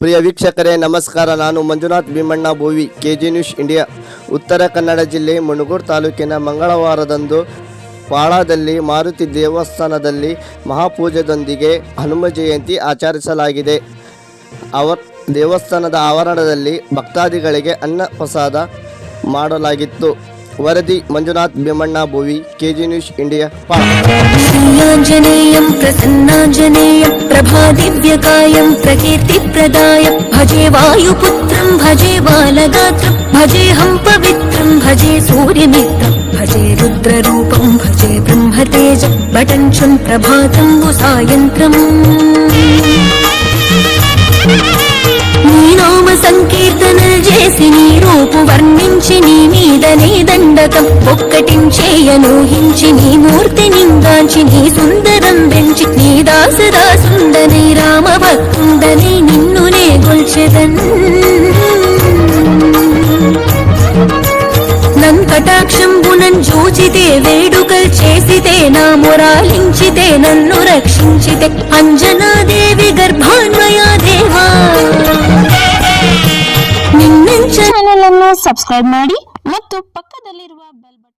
ಪ್ರಿಯ ವೀಕ್ಷಕರೇ, ನಮಸ್ಕಾರ. ನಾನು Manjunath Bhimanna Bhovi, K G news. Uttara Kannada ಜಿಲ್ಲೆ ಮುಣಗೂರು ತಾಲೂಕಿನ ಮಂಗಳವಾರದಂದು ಪಾಳಾದಲ್ಲಿ ಮಾರುತಿ ದೇವಸ್ಥಾನದಲ್ಲಿ ಮಹಾಪೂಜೆದೊಂದಿಗೆ ಹನುಮ ಜಯಂತಿ ಆಚರಿಸಲಾಗಿದೆ. ಅವ ದೇವಸ್ಥಾನದ ಆವರಣದಲ್ಲಿ ಭಕ್ತಾದಿಗಳಿಗೆ ಅನ್ನ ಪ್ರಸಾದ ಮಾಡಲಾಗಿತ್ತು. ವರದಿ, Manjunath Bhimanna Bhovi, K G news. प्रभादिव्यकायं प्रकीर्तिप्रदायं भजे वायुपुत्रं भजे बालगात्रं भजेऽहं पवित्रं भजे सूर्यमित्रं भजे रुद्ररूपं भजे ब्रह्मतेजं बटञ्चं प्रभातं सायन्त्रम् నీ నామ సంకీర్తన చేసి నీ రూపు వర్ణించి నీ మీదనే దండకం ఒక్కటించేయనూహించి నీ మూర్తి నిందాంచి నీ సుందరం పెంచి నీ దాసదాసుండని రామ భక్తుండని నిన్నునే గొల్చెదన్ నన్ కటాక్షంబునన్ చూచితే వేడుకల్ చేసితే నా మురాలించితే నన్ను రక్షించితే అంజనాదేవి గర్భాన్వయా దేవా నిన్నెంచ ಚಾನೆಲ್ ಅನ್ನು ಸಬ್ಸ್ಕ್ರೈಬ್ ಮಾಡಿ ಮತ್ತು ಪಕ್ಕದಲ್ಲಿರುವ ಬೆಲ್ ಬಟನ್